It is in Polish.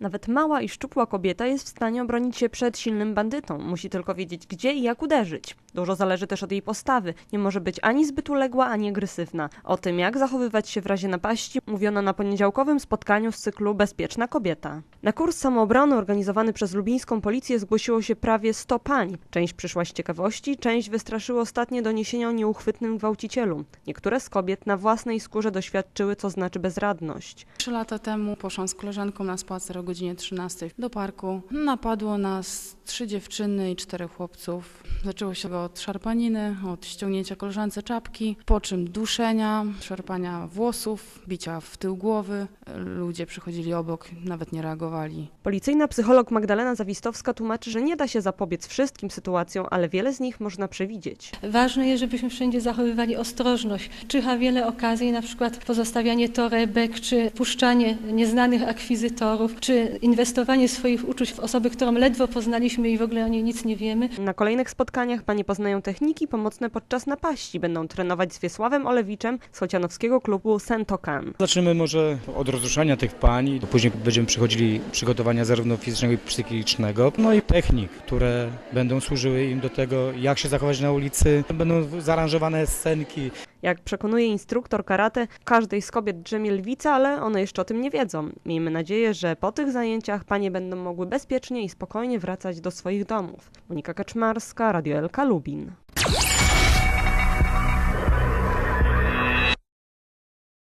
Nawet mała i szczupła kobieta jest w stanie obronić się przed silnym bandytą. Musi tylko wiedzieć, gdzie i jak uderzyć. Dużo zależy też od jej postawy. Nie może być ani zbyt uległa, ani agresywna. O tym, jak zachowywać się w razie napaści, mówiono na poniedziałkowym spotkaniu z cyklu Bezpieczna Kobieta. Na kurs samoobrony organizowany przez lubińską policję zgłosiło się prawie 100 pań. Część przyszła z ciekawości, część wystraszyły ostatnie doniesienia o nieuchwytnym gwałcicielu. Niektóre z kobiet na własnej skórze doświadczyły, co znaczy bezradność. Trzy lata temu poszłam z koleżanką na spacer o godzinie 13 do parku. Napadło nas trzy dziewczyny i czterech chłopców. Zaczęło się od szarpaniny, od ściągnięcia koleżance czapki, po czym duszenia, szarpania włosów, bicia w tył głowy. Ludzie przychodzili obok, nawet nie reagowali. Policyjna psycholog Magdalena Zawistowska tłumaczy, że nie da się zapobiec wszystkim sytuacjom, ale wiele z nich można przewidzieć. Ważne jest, żebyśmy wszędzie zachowywali ostrożność. Czyha wiele okazji, na przykład pozostawianie torebek, czy puszczanie nieznanych akwizytorów, czy inwestowanie swoich uczuć w osoby, którą ledwo poznaliśmy i w ogóle o niej nic nie wiemy. Na kolejnych spotkaniach panie poznają techniki pomocne podczas napaści. Będą trenować z Wiesławem Olewiczem z chocianowskiego klubu Sentokan. Zaczniemy może od rozruszania tych pań, później będziemy przechodzili przygotowania zarówno fizycznego, i psychicznego, no i technik, które będą służyły im do tego, jak się zachować na ulicy. Będą zaaranżowane scenki, Jak przekonuje instruktor karate, każdej z kobiet drzemie lwica, ale one jeszcze o tym nie wiedzą. Miejmy nadzieję, że po tych zajęciach panie będą mogły bezpiecznie i spokojnie wracać do swoich domów. Monika Kaczmarska, Radio LK Lubin.